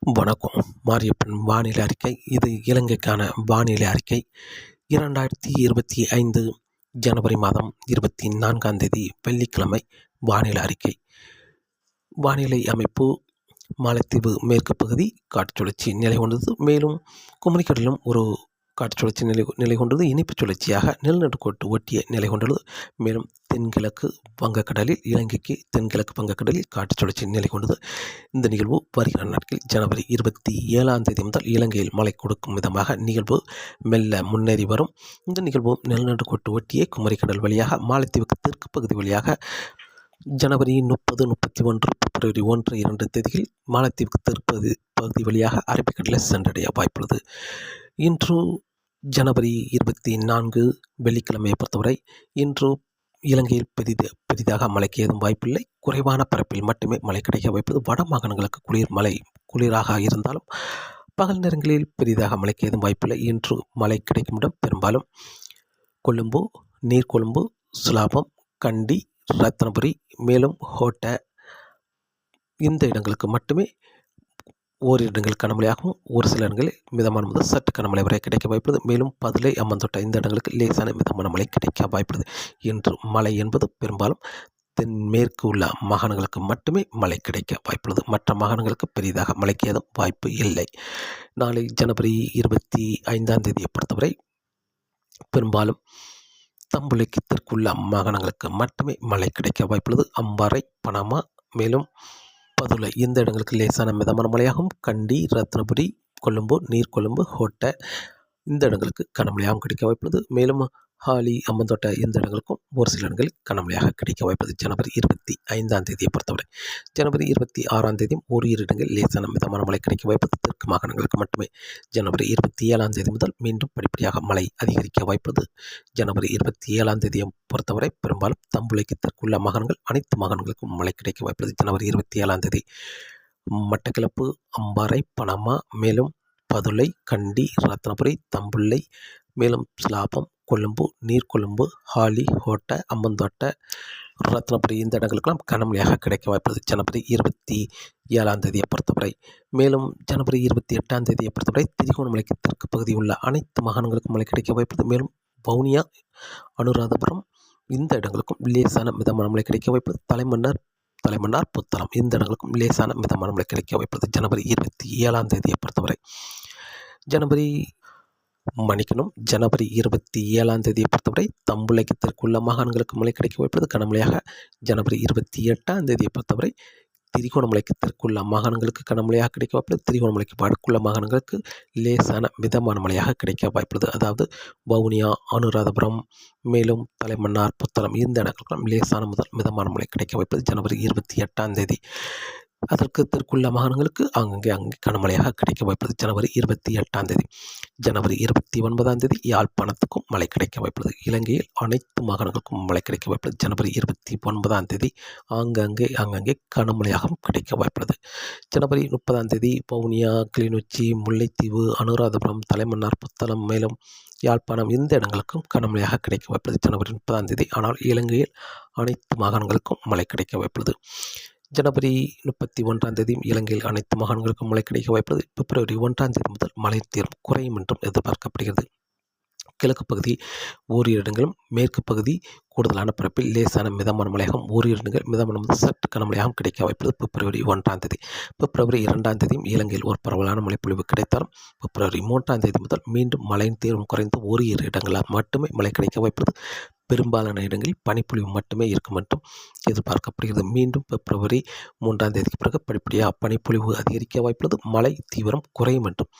வணக்கம். மாரியப்பன் வானிலை அறிக்கை. இது இலங்கைக்கான வானிலை அறிக்கை. இரண்டாயிரத்தி இருபத்தி ஐந்து ஜனவரி மாதம் இருபத்தி நான்காம் தேதி வெள்ளிக்கிழமை வானிலை அறிக்கை. வானிலை அமைப்பு மாலத்தீவு மேற்கு பகுதி காற்றுச்சுழற்சி நிலை கொண்டது. மேலும் குமரிக்கடலும் ஒரு காற்று சுழற்சி நிலை நிலை கொண்டது இணைப்பு சுழற்சியாக நிலநடுக்கோட்டு ஒட்டிய நிலை கொண்டுள்ளது. மேலும் தென்கிழக்கு வங்கக்கடலில் இலங்கைக்கு தென்கிழக்கு வங்கக்கடலில் காற்று சுழற்சி நிலை கொண்டது. இந்த நிகழ்வு வருகிற நாட்களில் ஜனவரி இருபத்தி ஏழாம் தேதி முதல் இலங்கையில் மழை கொடுக்கும் விதமாக நிகழ்வு மெல்ல முன்னேறி வரும். இந்த நிகழ்வு நிலநடுக்கோட்டு ஒட்டிய குமரிக்கடல் வழியாக மாலத்தீவுக்கு தெற்கு பகுதி வழியாக ஜனவரி முப்பது முப்பத்தி ஒன்று பிப்ரவரி ஒன்று இரண்டு தேதியில் மாலத்தீவுக்கு தெற்கு பகுதி வழியாக அரபிக்கடலை சென்றடைய வாய்ப்புள்ளது. இன்று ஜனவரி இருபத்தி நான்கு வெள்ளிக்கிழமையை பொறுத்தவரை இன்று இலங்கையில் பெரிது பெரிதாக மழைக்கு ஏதும் வாய்ப்பில்லை. குறைவான பரப்பில் மட்டுமே மழை கிடைக்க வாய்ப்பது வட மாகாணங்களுக்கு குளிர் மழை குளிராக இருந்தாலும் பகல் நேரங்களில் பெரிதாக மழைக்கு ஏதும் வாய்ப்பில்லை. இன்று மழை கிடைக்கும் இடம் பெரும்பாலும் கொழும்பு நீர்கொழும்பு சுலாபம் கண்டி ரத்னபுரி மேலும் ஹோட்ட இந்த இடங்களுக்கு மட்டுமே ஓர் இடங்கள் கனமழையாகவும் ஒரு சில இடங்களில் மிதமான முதல் சற்று கனமழை வரை கிடைக்க வாய்ப்புள்ளது. மேலும் பதிலை அம்மந்தொட்ட இந்த இடங்களுக்கு லேசான மிதமான மழை கிடைக்க வாய்ப்புள்ளது. இன்று மழை என்பது பெரும்பாலும் தென்மேற்கு உள்ள மாகாணங்களுக்கு மட்டுமே மழை கிடைக்க வாய்ப்புள்ளது. மற்ற மாகாணங்களுக்கு பெரிதாக மழைக்கு ஏதும் வாய்ப்பு இல்லை. நாளை ஜனவரி இருபத்தி ஐந்தாம் தேதியை பொறுத்தவரை பெரும்பாலும் தம்புளைக்கு தெற்குள்ள மாகாணங்களுக்கு மட்டுமே மழை கிடைக்க வாய்ப்புள்ளது. அம்பாறை பனாமா மேலும் பதுளை இந்த இடங்களுக்கு லேசான மிதமான மழையாகவும் கண்டி ரத்னபுரி கொழும்பு நீர்கொழும்பு ஹோட்ட இந்த இடங்களுக்கு கனமழையாகவும் கிடைக்க வாய்ப்புள்ளது. மேலும் ஹாலி அம்மந்தோட்ட இந்த இடங்களுக்கும் ஒரு சில இடங்களில் கனமழையாக கிடைக்க வாய்ப்பது ஜனவரி இருபத்தி ஐந்தாம் தேதியை பொறுத்தவரை ஜனவரி இருபத்தி ஆறாம் தேதியும் ஓரிரு இடங்களில் லேசான மிதமான மழை கிடைக்க வாய்ப்பது தெற்கு மாகாணங்களுக்கு மட்டுமே ஜனவரி இருபத்தி ஏழாம் தேதி முதல் மீண்டும் படிப்படியாக மழை அதிகரிக்க வாய்ப்பது ஜனவரி இருபத்தி ஏழாம் தேதியை பொறுத்தவரை பெரும்பாலும் தம்புளைக்கு தெற்குள்ள மாகாணங்கள் அனைத்து மாகாணங்களுக்கும் மழை கிடைக்க வாய்ப்பது ஜனவரி இருபத்தி ஏழாம் தேதி மட்டக்கிழப்பு அம்பாறை பனமா மேலும் பதுளை கண்டி ரத்னபுரி தம்புள்ளை மேலும் சிலாபம் கொழும்பு நீர்கொழும்பு ஹாலி ஹோட்ட அம்மந்தோட்ட ரத்னபுரி இந்த இடங்களுக்கெல்லாம் கனமழையாக கிடைக்க வாய்ப்புள்ளது. ஜனவரி இருபத்தி ஏழாம் தேதியை பொறுத்தவரை. மேலும் ஜனவரி இருபத்தி எட்டாம் தேதியை பொறுத்தவரை திரிகோணமலைக்கு தெற்கு பகுதி உள்ள அனைத்து மாகாணங்களுக்கும் மழை கிடைக்க வாய்ப்புள்ளது. மேலும் வவுனியா அனுராதபுரம் இந்த இடங்களுக்கும் லேசான மிதமான மழை கிடைக்க வாய்ப்புள்ளது. தலைமன்னர் தலைமன்னார் புத்தளம் இந்த இடங்களுக்கும் லேசான மிதமான மழை கிடைக்க வாய்ப்புள்ளது. ஜனவரி இருபத்தி ஏழாம் தேதியை பொறுத்தவரை. ஜனவரி மன்னிக்கணும். ஜனவரி இருபத்தி ஏழாம் தேதியை பொறுத்தவரை தம்புளைக்கு தெற்குள்ள மாகாணங்களுக்கு மழை கிடைக்க வாய்ப்பது கனமழையாக. ஜனவரி இருபத்தி எட்டாம் தேதியை பொறுத்தவரை திரிகோணமலைக்கு தெற்குள்ள மாகாணங்களுக்கு கனமழையாக கிடைக்க வாய்ப்புள்ளது. திரிகோணமலைக்கு வடக்குள்ள மாகாணங்களுக்கு லேசான மிதமான மழையாக கிடைக்க வாய்ப்புள்ளது. அதாவது வவுனியா அனுராதபுரம் மேலும் தலைமன்னார் புத்தளம் இந்த இடங்களுக்கெல்லாம் லேசான முதல் மிதமான மழை கிடைக்க வாய்ப்பது ஜனவரி இருபத்தி எட்டாம் தேதி அதற்கு தெற்குள்ள மாகாணங்களுக்கு அங்கங்கே அங்கே கனமழையாக கிடைக்க வாய்ப்புள்ளது ஜனவரி இருபத்தி எட்டாம் தேதி. ஜனவரி இருபத்தி ஒன்பதாம் தேதி யாழ்ப்பாணத்துக்கும் மழை கிடைக்க வாய்ப்புள்ளது இலங்கையில் அனைத்து மாகாணங்களுக்கும் மழை கிடைக்க வாய்ப்புள்ளது ஜனவரி இருபத்தி ஒன்பதாம் தேதி ஆங்காங்கே அங்கங்கே கனமழையாகவும் கிடைக்க வாய்ப்புள்ளது ஜனவரி முப்பதாம் தேதி பவுனியா கிளிநொச்சி முல்லைத்தீவு அனுராதபுரம் தலைமன்னார் புத்தளம் மேலும் யாழ்ப்பாணம் இந்த இடங்களுக்கும் கனமழையாக கிடைக்க வாய்ப்புள்ளது ஜனவரி முப்பதாம் தேதி ஆனால் இலங்கையில் அனைத்து மாகாணங்களுக்கும் மழை கிடைக்க வாய்ப்புள்ளது ஜனவரி முப்பத்தி ஒன்றாம் தேதி இலங்கையில் அனைத்து மாகாணங்களுக்கும் மழை கிடைக்க வாய்ப்புள்ளது. பிப்ரவரி ஒன்றாம் தேதி முதல் மழை தீரம் குறையும் என்றும் எதிர்பார்க்கப்படுகிறது. கிழக்கு பகுதி ஓரிரு இடங்களும் மேற்கு பகுதி கூடுதலான பரப்பில் லேசான மிதமான மழையாகவும் ஓரிரு இடங்கள் மிதமான முதல் சற்று கனமழையாகவும் கிடைக்க வாய்ப்புள்ளது. பிப்ரவரி ஒன்றாம் தேதி பிப்ரவரி இரண்டாம் தேதியும் இலங்கையில் ஒரு பரவலான மழைப்பொழிவு கிடைத்தாலும் பிப்ரவரி மூன்றாம் தேதி முதல் மீண்டும் மழையின் தீவிரம் குறைந்து ஓரிரு இடங்களால் மட்டுமே மழை கிடைக்க வாய்ப்புள்ளது. பெரும்பாலான இடங்களில் பனிப்பொழிவு மட்டுமே இருக்கும் என்றும் எதிர்பார்க்கப்படுகிறது. மீண்டும் பிப்ரவரி மூன்றாம் தேதிக்கு பிறகு படிப்படியாக பனிப்பொழிவு அதிகரிக்க வாய்ப்புள்ளது. மழை தீவிரம் குறையும் என்றும்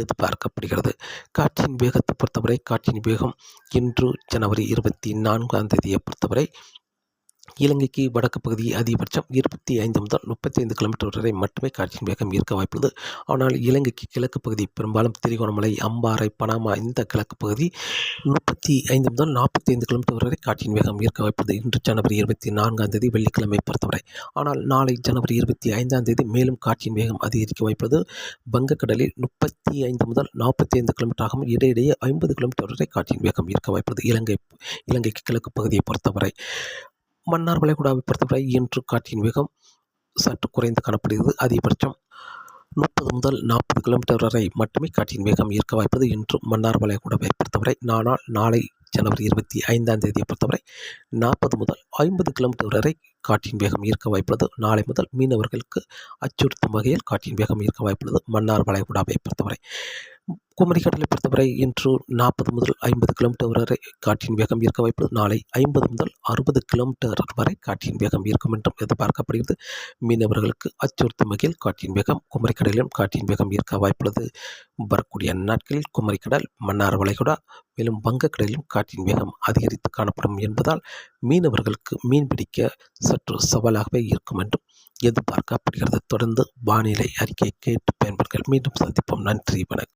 எதிர்பார்க்கப்படுகிறது. காற்றின் வேகத்தை பொறுத்தவரை காற்றின் வேகம் இன்று ஜனவரி இருபத்தி நான்காம் தேதியை பொறுத்தவரை இலங்கைக்கு வடக்கு பகுதி அதிகபட்சம் இருபத்தி ஐந்து முதல் முப்பத்தி ஐந்து கிலோமீட்டர் வரை மட்டுமே காற்றின் வேகம் இருக்க வாய்ப்புள்ளது. ஆனால் இலங்கைக்கு கிழக்கு பகுதி பெரும்பாலும் திரிகோணமலை அம்பாறை பனாமா இந்த கிழக்கு பகுதி முப்பத்தி ஐந்து முதல் நாற்பத்தி ஐந்து கிலோமீட்டர் வரை காற்றின் வேகம் இருக்க வாய்ப்புள்ளது. இன்று ஜனவரி இருபத்தி நான்காம் தேதி வெள்ளிக்கிழமை பொறுத்தவரை. ஆனால் நாளை ஜனவரி இருபத்தி ஐந்தாம் தேதி மேலும் காற்றின் வேகம் அதிகரிக்க வாய்ப்புள்ளது. வங்கக்கடலில் முப்பத்தி ஐந்து முதல் நாற்பத்தி ஐந்து கிலோமீட்டராகவும் இடையிடையே ஐம்பது கிலோமீட்டர் வரை காற்றின் வேகம் இருக்க வாய்ப்புள்ளது. இலங்கை இலங்கைக்கு கிழக்கு பகுதியை பொறுத்தவரை மன்னார் வளைகுடாவை பொறுத்தவரை இன்று காற்றின் வேகம் சற்று குறைந்து காணப்படுகிறது. அதிகபட்சம் முப்பது முதல் நாற்பது கிலோமீட்டர் வரை மட்டுமே காற்றின் வேகம் இருக்க வாய்ப்பது. இன்று மன்னார் வளைகுடாவை பொறுத்தவரை நானால் நாளை ஜனவரி இருபத்தி ஐந்தாம் தேதியை பொறுத்தவரை நாற்பது முதல் ஐம்பது கிலோமீட்டர் வரை காற்றின் வேகம் இருக்க வாய்ப்புள்ளது. நாளை முதல் மீனவர்களுக்கு அச்சுறுத்தும் வகையில் காற்றின் வேகம் இருக்க வாய்ப்புள்ளது. மன்னார் வளைகுடாவை பொறுத்தவரை குமரிக்கடலை பொறுத்தவரை இன்று நாற்பது முதல் ஐம்பது கிலோமீட்டர் வரை காற்றின் வேகம் இருக்க வாய்ப்பு நாளை ஐம்பது முதல் அறுபது கிலோமீட்டர் வரை காற்றின் வேகம் இருக்கும் என்றும் எதிர்பார்க்கப்படுகிறது. மீனவர்களுக்கு அச்சுறுத்தும் வகையில் காற்றின் வேகம் குமரிக்கடலிலும் காற்றின் வேகம் இருக்க வாய்ப்புள்ளது வரக்கூடிய நாட்களில் குமரிக்கடல் மன்னார் வளைகுடா மேலும் வங்கக்கடலிலும் காற்றின் வேகம் அதிகரித்து காணப்படும் என்பதால் மீனவர்களுக்கு மீன்பிடிக்க சற்று சவாலாகவே இருக்கும் என்றும் எதிர்பார்க்கப்படுகிறது. தொடர்ந்து வானிலை அறிக்கை கேட்டு பயன்பெறுங்கள். மீண்டும் சந்திப்போம். நன்றி வணக்கம்.